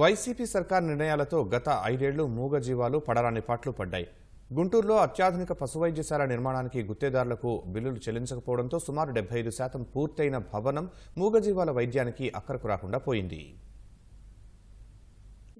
YCP సర్కార్ నిర్ణయాలతో గత ఐదేళ్ళు మూగజీవాలు పడరాని పాట్లు పడ్డాయి. గుంటూరులో అత్యాధునిక పశువైద్యశాల నిర్మాణానికి గుత్తేదారులకు బిల్లులు చెల్లించకపోవడంతో సుమారు డెబ్బై ఐదు శాతం పూర్తయిన భవనం మూగజీవాల వైద్యానికి అక్కరకు రాకుండా పోయింది.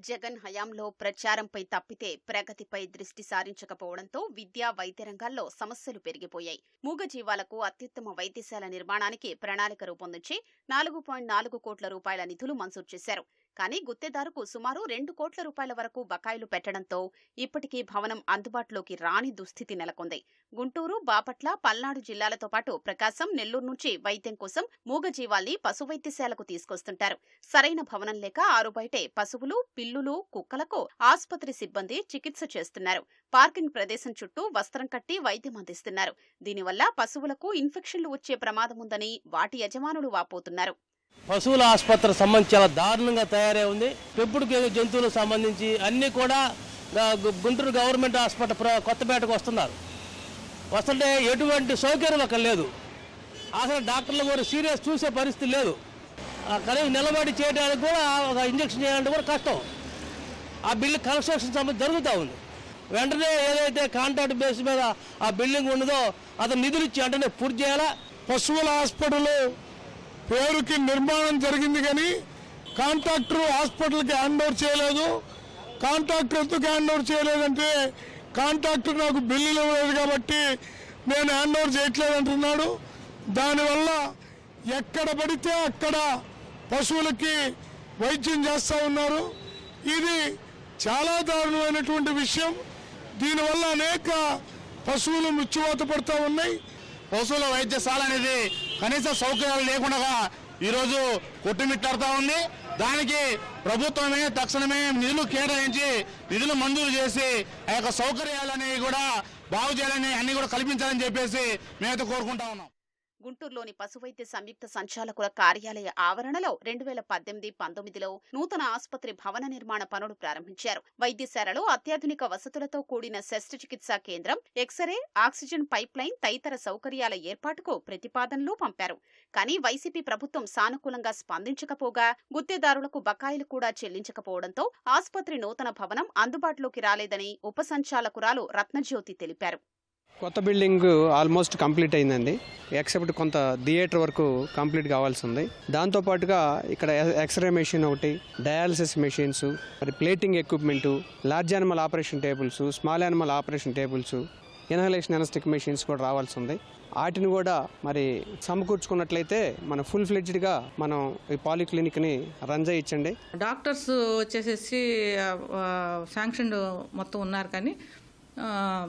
జగన్ హయాంలో ప్రచారంపై తప్పితే ప్రగతిపై దృష్టి సారించకపోవడంతో విద్యా వైద్య రంగాల్లో సమస్యలు పెరిగిపోయాయి. మూగజీవాలకు అత్యుత్తమ వైద్యశాల నిర్మాణానికి ప్రణాళిక రూపొందించి నాలుగు పాయింట్ నాలుగు కోట్ల రూపాయల నిధులు మంజూరు చేశారు. కానీ గుత్తేదారుకు సుమారు రెండు కోట్ల రూపాయల వరకు బకాయిలు పెట్టడంతో ఇప్పటికీ భవనం అందుబాటులోకి రాని దుస్థితి నెలకొంది. గుంటూరు బాపట్ల పల్నాడు జిల్లాలతో పాటు ప్రకాశం నెల్లూరు నుంచి వైద్యం కోసం మూగజీవాల్ని పశు వైద్యశాలకు తీసుకొస్తుంటారు. సరైన భవనం లేక ఆరు బయటే పశువులు పిల్లులు కుక్కలకు ఆసుపత్రి సిబ్బంది చికిత్స చేస్తున్నారు. పార్కింగ్ ప్రదేశం చుట్టూ వస్త్రం కట్టి వైద్యం అందిస్తున్నారు. దీనివల్ల పశువులకు ఇన్ఫెక్షన్లు వచ్చే ప్రమాదముందని వాటి యజమానులు వాపోతున్నారు. పశువుల ఆసుపత్రి సంబంధించి చాలా దారుణంగా తయారై ఉంది. పెంపుడు జంతువులకు సంబంధించి అన్నీ కూడా గుంటూరు గవర్నమెంట్ హాస్పిటల్ ప్ర- కొత్తపేటకు వస్తున్నారు. వస్తుంటే ఎటువంటి సౌకర్యం అక్కడ లేదు. అసలు డాక్టర్లు కూడా సీరియస్ చూసే పరిస్థితి లేదు. ఆ కనీసం నిలబడి చేయడానికి కూడా ఒక ఇంజక్షన్ చేయాలంటే కూడా కష్టం. ఆ బిల్డింగ్ కన్స్ట్రక్షన్ సంబంధించి జరుగుతూ ఉంది. వెంటనే ఏదైతే కాంట్రాక్ట్ బేస్ మీద ఆ బిల్డింగ్ ఉన్నదో అతను నిధులు ఇచ్చి వెంటనే పూర్తి చేయాలా? పశువుల హాస్పిటల్ పేరుకి నిర్మాణం జరిగింది కానీ కాంట్రాక్టర్ హాస్పిటల్కి హ్యాండ్ ఓవర్ చేయలేదు. కాంట్రాక్టర్ ఎందుకు హ్యాండ్ ఓవర్ చేయలేదంటే కాంట్రాక్టర్ నాకు బిల్లులు ఇవ్వలేదు కాబట్టి నేను హ్యాండ్ ఓవర్ చేయట్లేదు అంటున్నాడు. దానివల్ల ఎక్కడ పడితే అక్కడ పశువులకి వైద్యం చేస్తూ ఉన్నారు. ఇది చాలా దారుణమైనటువంటి విషయం. దీనివల్ల అనేక పశువులు మృత్యువాత పడుతూ ఉన్నాయి. పశువుల వైద్యశాల అనేది కనీస సౌకర్యాలు లేకుండా ఈరోజు కొట్టుమిట్టాడుతూ ఉంది. దానికి ప్రభుత్వమే తక్షణమే నిధులు కేటాయించి నిధులు మంజూరు చేసి ఆ యొక్క సౌకర్యాలనేవి కూడా బాగు చేయాలని అన్ని కూడా కల్పించాలని చెప్పేసి మేమైతే కోరుకుంటా ఉన్నాం. గుంటూరులోని పశువైద్య సంయుక్త సంచాలకుల కార్యాలయ ఆవరణలో రెండు వేల పద్దెనిమిది పంతొమ్మిదిలో నూతన ఆసుపత్రి భవన నిర్మాణ పనులు ప్రారంభించారు. వైద్యశాలలో అత్యాధునిక వసతులతో కూడిన శస్త్రచికిత్సా కేంద్రం ఎక్స్రే ఆక్సిజన్ పైప్లైన్ తదితర సౌకర్యాల ఏర్పాటుకు ప్రతిపాదనలు పంపారు. కానీ వైసీపీ ప్రభుత్వం సానుకూలంగా స్పందించకపోగా గుత్తేదారులకు బకాయిలు కూడా చెల్లించకపోవడంతో ఆసుపత్రి నూతన భవనం అందుబాటులోకి రాలేదని ఉప సంచాలకురాలు రత్నజ్యోతి తెలిపారు. కొత్త బిల్డింగ్ ఆల్మోస్ట్ కంప్లీట్ అయిందండి. ఎక్సెప్ట్ కొంత థియేటర్ వరకు కంప్లీట్ కావాల్సి ఉంది దాంతోపాటుగా ఇక్కడ ఎక్స్రే మెషిన్ ఒకటి డయాలసిస్ మెషిన్స్ మరి plating equipment large animal operation tables small animal operation tables inhalation anaesthetic machines కూడా రావాల్సి ఉంది వాటిని కూడా మరి సమకూర్చుకున్నట్లయితే మన ఫుల్ ఫ్లెడ్జ్డ్గా మనం ఈ పాలిక్లినిక్ని రన్ చేయించండి డాక్టర్స్ వచ్చేసేసి శాంక్షన్ మొత్తం ఉన్నారు కానీ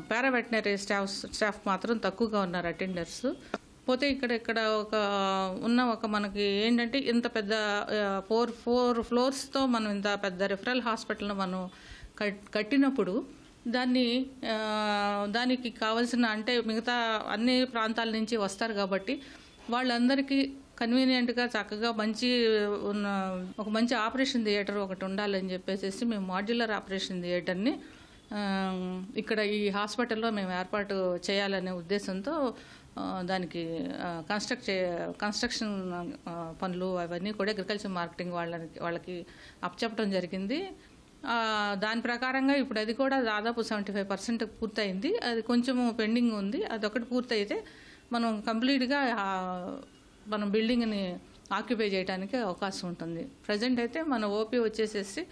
పారావెటనరీ స్టాఫ్ స్టాఫ్ మాత్రం తక్కువగా ఉన్నారు అటెండర్స్ పోతే ఇక్కడ ఇక్కడ ఒక ఉన్న ఒక మనకి ఏంటంటే ఇంత పెద్ద ఫోర్ ఫోర్ ఫ్లోర్స్తో మనం ఇంత పెద్ద రిఫరల్ హాస్పిటల్ను మనం కట్- కట్టినప్పుడు దాన్ని దానికి కావాల్సిన అంటే మిగతా అన్ని ప్రాంతాల నుంచి వస్తారు కాబట్టి వాళ్ళందరికీ కన్వీనియంట్గా చక్కగా మంచి ఉన్న ఒక మంచి ఆపరేషన్ థియేటర్ ఒకటి ఉండాలని చెప్పేసి మేము మాడ్యులర్ ఆపరేషన్ థియేటర్ని ఇక్కడ ఈ హాస్పిటల్లో మేము ఏర్పాటు చేయాలనే ఉద్దేశంతో దానికి కన్స్ట్రక్ట్ చే కన్స్ట్రక్షన్ పనులు అవన్నీ కూడా అగ్రికల్చర్ మార్కెటింగ్ వాళ్ళకి వాళ్ళకి అప్పచెప్పడం జరిగింది. దాని ప్రకారంగా ఇప్పుడు అది కూడా దాదాపు సెవెంటీ ఫైవ్ పర్సెంట్ పూర్తయింది. అది కొంచెము పెండింగ్ ఉంది. అదొకటి పూర్తయితే మనం కంప్లీట్గా మనం బిల్డింగ్ని ఆక్యుపై చేయడానికి అవకాశం ఉంటుంది. ప్రజెంట్ అయితే మన ఓపీ వచ్చేసేసి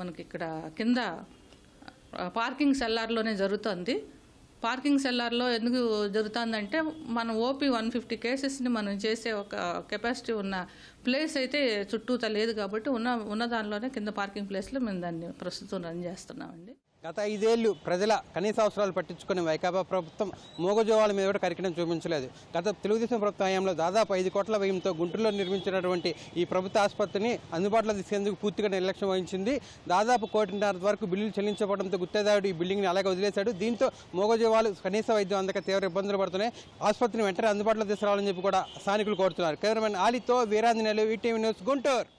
మనకి ఇక్కడ కింద పార్కింగ్ సెల్లార్లోనే జరుగుతుంది. పార్కింగ్ సెల్లార్లో ఎందుకు జరుగుతుందంటే మన ఓపీ వన్ ఫిఫ్టీ కేసెస్ని మనం చేసే ఒక కెపాసిటీ ఉన్న ప్లేస్ అయితే చుట్టూత లేదు కాబట్టి ఉన్న ఉన్న దానిలోనే కింద పార్కింగ్ ప్లేస్లో మేము దాన్ని ప్రస్తుతం రన్ చేస్తున్నామండి. గత ఐదేళ్ళు ప్రజల కనీస అవసరాలు పట్టించుకుని వైకాపా ప్రభుత్వం మూగజోవాల మీద కూడా కరికడం చూపించలేదు. గత తెలుగుదేశం ప్రభుత్వ హయాంలో దాదాపు ఐదు కోట్ల వ్యయంతో గుంటూరులో నిర్మించినటువంటి ఈ ప్రభుత్వ ఆసుపత్రిని అందుబాటులో తీసుకేందుకు పూర్తిగా నిర్లక్ష్యం వహించింది. దాదాపు కోటిన్నర వరకు బిల్లులు చెల్లించబడంతో గుత్తేదారుడు ఈ బిల్డింగ్ని అలాగే వదిలేశాడు. దీంతో మూగజోవాలు కనీస వైద్యం అందక తీవ్ర ఇబ్బందులు పడుతున్నాయి. ఆసుపత్రిని వెంటనే అందుబాటులో తీసుకురావాలని చెప్పి కూడా స్థానికులు కోరుతున్నారు. కెమెరామెన్ ఆలితో వీరాంజనేయులు ఈటీవీ న్యూస్ గుంటూరు.